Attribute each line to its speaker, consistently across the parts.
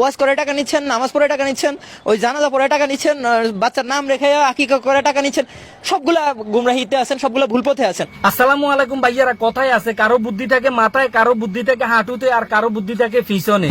Speaker 1: ওয়াজ করে টাকা নিচ্ছেন, নামাজ পড়ে টাকা নিচ্ছেন, ওই জানাজা পড়ে টাকা নিচ্ছেন বাচ্চার নাম রেখে আকিকা করে টাকা নিচ্ছেন, সবগুলা গুমরাহিতে আছেন, সবগুলা ভুল পথে আছেন।
Speaker 2: আসসালামু আলাইকুম ভাইয়ারা, কথায় আছে, কারও বুদ্ধি থাকে মাথায়, কারও বুদ্ধি থাকে হাঁটুতে, আর কারও বুদ্ধি থাকে পিছনে।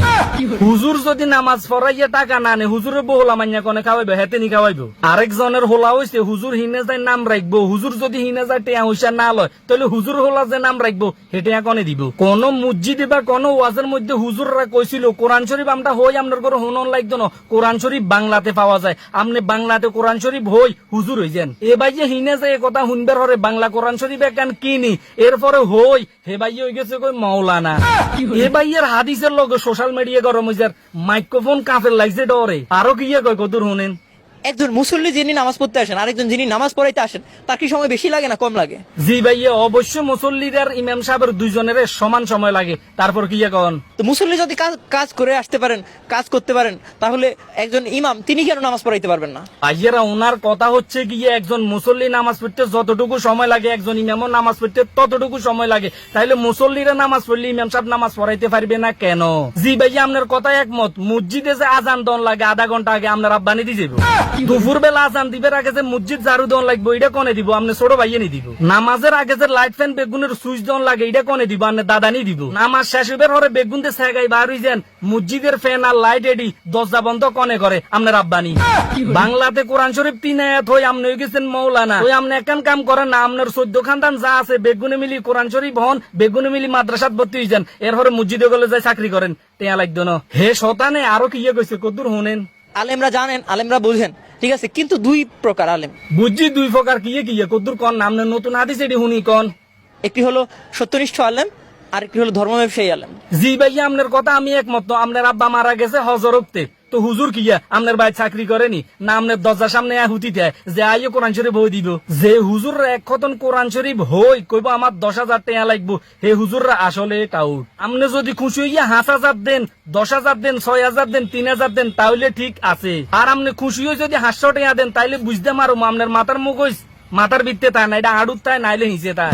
Speaker 2: হুজুর যদি নামাজ পড়াইয়া টাকা না নে হুজুরের বহুলা মান্যা কনে খাওয়াইবে, হেতে নি খাওয়াইবো। আরেকজনের হোলা হইছে, হুজুর হিনে যায় নাম রাখব, হুজুর যদি হিনে যায় টেয়া হুইসা না লয়, তাহলে হুজুর হোলা যে নাম রাখব হেটে কনে দিব। কোন মসজিদে বা কোন ওয়াজের মধ্যে হুজুররা কইছিল, কোরআন শরীফ আমরা হই আপনার করে হুনন লাগতো না। কোরআন শরীফ বাংলাতে পাওয়া যায়। আপনি বাংলাতে কোরআন শরীফ হই, হুজুর হই যান এ ভাই যে হিনে যে কথা শুনবার হরে বাংলা কোরআন শরীফ একান কিনি? এরপরে হই, হে ভাই হয়ে গেছে কই মাওলানা। এ ভাইয়ের হাদিসের লগে সোশ্যাল মিডিয়া গরম হয়ে যার মাইক্রোফোন কাফের লাগছে ডরে। আরও কি কয় কদুর শুনেন
Speaker 1: একজন মুসল্লি যিনি নামাজ পড়তে আসেন আরেকজন যিনি নামাজ পড়াইতে আসেন তার কি সময় বেশি লাগে না কম লাগে?
Speaker 2: জি ভাইয়া অবশ্য মুসল্লিদের ইমাম সাহেবের দুইজনের সমান সময় লাগে। তারপর কি কন?
Speaker 1: তো মুসল্লি যদি কাজ করে আসতে পারেন কাজ করতে পারেন তাহলে একজন ইমাম তিনি কেন নামাজ পড়াইতে পারবেন না?
Speaker 2: ভাইয়েরা ওনার কথা হচ্ছে গিয়ে একজন মুসল্লি নামাজ পড়তে যতটুকু সময় লাগে একজন ইমামও নামাজ পড়তে ততটুকু সময় লাগে। তাইলে মুসল্লিরা নামাজ পড়লে ইমাম সাহেব নামাজ পড়াইতে পারবে না কেন? জি ভাইয়া আপনার কথা একমত। মসজিদে যে আজান দন লাগে আধা ঘণ্টা আগে আপনার আব্বানি দিয়ে যাব দুপুর বেলা আজান দিবের আগে যে মসজিদ ঝাড়ু দন লাগবে এটা কনে দিব? আপনি ছোট ভাইয়ে নি দিব। নামাজের আগে যে লাইট ফ্যান বেগুনের সুইচ দন লাগে এটা কনে দিব? আপনি দাদানি দিব। নামাজ শেষ হইবার হরে বেগুন দিয়ে সেগাই বার হই যান মসজিদের ফ্যান আর লাইট এডি দরজা বন্ধ কনে করে আপনার আব্বানি বাংলাতে কোরআন শরীফ তিন আয়াত হই আপনি হয়ে গেছেন মৌলানা। ওই আপনি একান কাম করেন, না আপনার চোদ্দ খানদান যা আছে, বেগুনে মিলি কোরআন শরীফ হন, বেগুনে মিলি মাদ্রাসাত ভর্তি যান এর হরে মসজিদে গেলে যায় চাকরি করেন। টেয়া লাগতো না। হে শতানে, আরও কি ইয়ে কইছে? কদ্দুর শুনেন
Speaker 1: আলেমরা জানেন আলেমরা বুঝেন। ঠিক আছে? কিন্তু দুই প্রকার আলেম।
Speaker 2: বুঝছি দুই প্রকার কি কিয়ে কদ্দুর কন নাম নতুন আদিস এটি হুনি কন।
Speaker 1: একটি হলো সত্যনিষ্ঠ আলেম আর একটি হলো ধর্ম ব্যবসায়ী আলেম।
Speaker 2: জি ভাইয়া আপনার কথা আমি একমত। আপনার আব্বা মারা গেছে হজর উঠতে তো হুজুর কিয়া আপনার ভাই চাকরি করেনি। না আপনার দরজার সামনে হুতি দেয়। যে আইও কোরআন শরীফ হই দিব। যে হুজুর এক খতন কোরআন শরীফ হই, কইব আমার দশ হাজার টাকা লাগবো। হে হুজুররা, আসলে টাউট আপনি যদি খুশি হইয়া হাঁস হাজার দেন, দশ হাজার দেন, ছয় হাজার দেন, তিন হাজার দেন, তাহলে ঠিক আছে। আর আমনে খুশি হয়ে যদি হাঁসশো টাকা দেন, তাইলে বুঝতে মারো আপনার মাথার মুখ হইস মাথার বিত্তে তাই না, এটা আড়ুত তাই, নাইলে হিসে তাই।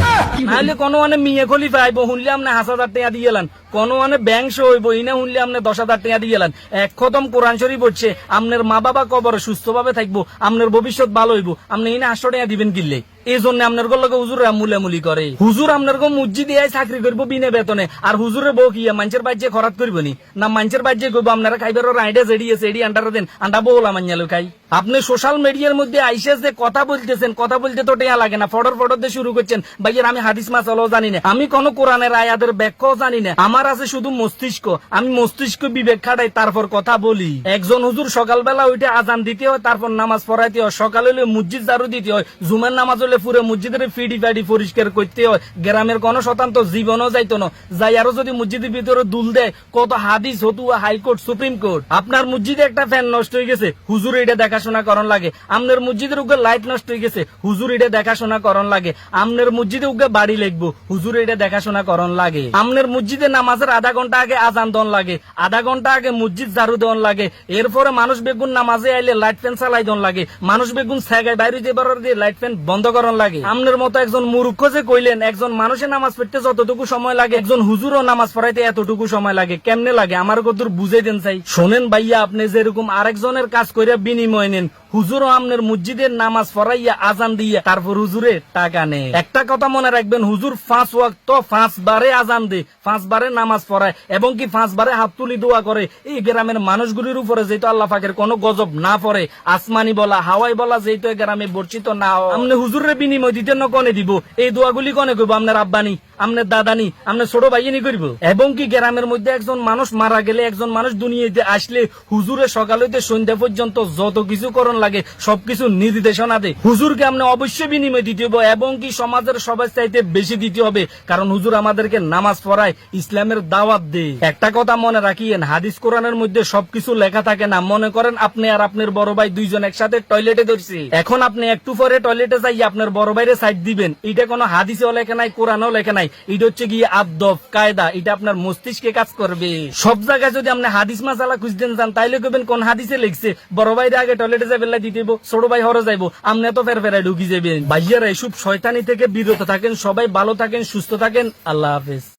Speaker 2: নাইলে কোনো মানে মিয়ে খলি পাইব শুনলে আপনি হাজার হাজার টাকা দিয়ে গেলেন কোনো মানে ব্যাংক হইব ইনে শুনলে আপনি দশ হাজার টাকা দিয়ে গেলেন এক খতম কোরআন শরীফ হচ্ছে আপনার মা বাবা কবরে সুস্থভাবে থাকব আপনার ভবিষ্যৎ ভালো হইব আপনি ইনে আটশো টাকা দিবেন কিনলে? এই জন্য আপনার লগে হুজুর মুলামুলি করে। হুজুর আপনার মসজিদে আই চাকরি করব বিনা বেতনে। আর হুজুরের বউ কি মানুষের বাজ্যে খরাত করব নি? না মানুষের বাজ্যে করব আপনারা খাইবার রাইডে জেডি আছে এডি আন্ডার দেন, আন্ডা বউলা মান্যালো খাই আপনি সোশ্যাল মিডিয়ার মধ্যে আইসে যে কথা বলতেছেন, কথা বলতে তো টেয়া লাগে না। ফটর ফটর দিয়ে শুরু করছেন, ভাইয়ের আমি হাদিস মাসালও জানি না। আমি কোনো কোরআনের আয়াদের ব্যাখ্যাও জানি না। আমার আছে শুধু মস্তিষ্ক। আমি মস্তিষ্ক বিবেক খাটাই, তারপর কথা বলি। একজন হুজুর সকালবেলা উঠে আজান দিতে হয়, তারপর নামাজ পড়াইতে হয়, সকালে হলে মসজিদ জারু দিতে হয়, জুমের নামাজ হলে পুরো মসজিদের ফিডি ফাডি পরিষ্কার করতে হয়। গ্রামের কোন শতান্ত জীবনও যাইতো না। যাই আরও যদি মসজিদের ভিতরে দুল দেয়, কত হাদিস হতুয়া হাইকোর্ট, সুপ্রিম কোর্ট। আপনার মসজিদে একটা ফ্যান নষ্ট হয়ে গেছে, হুজুর এটা দেখাশোনা করন লাগে। আপনার মসজিদের উগে লাইট নষ্ট হয়ে গেছে, হুজুর এটা দেখাশোনা করন লাগে। আপনার মসজিদে উগে বাড়ি লিখব, হুজুর এটা দেখাশোনা করন লাগে। আপনার মসজিদে নামাজের আধা ঘণ্টা আগে আজান দন লাগে, আধা ঘণ্টা আগে মসজিদ ঝাড়ু দন লাগে। এরপরে মানুষ বেগুন নামাজে আইলে লাইট ফ্যান চালাই দন লাগে। মানুষ বেগুন সেগায় বাইরে যেবার দিয়ে লাইট ফ্যান বন্ধ করন লাগে। আপনার মতো একজন মূর্খ যে কইলেন, একজন মানুষের নামাজ পড়তে যতটুকু সময় লাগে, একজন হুজুরও নামাজ পড়াইতে এতটুকু সময় লাগে। কেমনে লাগে? আমার কদূর বুঝাই দেন চাই। শোনেন ভাইয়া, আপনি যেরকম আরেকজনের কাজ করে বিনিময় নেন, হুজুরও আপনার মসজিদের নামাজ পড়াইয়া আজান দিয়া, তারপর হুজুরে টাকা নেই একটা কথা মনে রাখবেন, হুজুর পাঁচ ওয়াক্ত পাঁচ বারে আজান দে পাঁচ বারে নামাজ পড়ায়, এবং কি পাঁচ বারে হাত তুলি দোয়া করে। এই গ্রামের মানুষগুলির উপরে যেহেতু আল্লাহ পাকের কোনো গজব না পড়ে, আসমানি বলা, হাওয়াই বলা যেহেতু গ্রামে বর্ষিত না আপনি হুজুরের বিনিময় দিতে ন কনে দিব? এই দোয়াগুলি কনে করব আপনার আব্বানি? আপনার দাদানি আপনার ছোট ভাইয়েনি করব? এবং কি গ্রামের মধ্যে একজন মানুষ মারা গেলে একজন মানুষ দুনিয়াতে আসলে হুজুরের সকাল হইতে সন্ধ্যা পর্যন্ত যত কিছু করণ লাগে, সবকিছু নির্দেশনা দেয়। হুজুরকে আপনি অবশ্যই বিনিময় দিতে হবে এবং কি সমাজের সবার চাইতে বেশি দিতে হবে, কারণ হুজুর আমাদেরকে নামাজ পড়ায় ইসলামের দাওয়াত দেয়। একটা কথা মনে রাখিয়েন, হাদিস কোরআনের মধ্যে সবকিছু লেখা থাকে না। মনে করেন আপনি আর আপনার বড় ভাই দুইজন একসাথে টয়লেটে ধরছি। এখন আপনি একটু পরে টয়লেটে যাই আপনার বড় ভাইরে সাইড দিবেন। এটা কোনো হাদিসেও লেখা নাই, কোরআনও লেখা নাই। এটা হচ্ছে গিয়ে আবদব কায়দা, এটা আপনার মস্তিষ্কে কাজ করবে। সব জায়গায় যদি আপনি হাদিস মাসালা খুঁজতেন যান, তাইলে কবেন কোন হাদিসে লিখছে, বড় ভাই আগে টয়লেটে যাবে দিতে ছোট ভাই হরে যাইবো আপনি তো ফের ফেরাই ঢুকি যাবেন। ভাইয়ারা এসব শয়তানি থেকে বিরত থাকেন, সবাই ভালো থাকেন, সুস্থ থাকেন, আল্লাহ হাফেজ।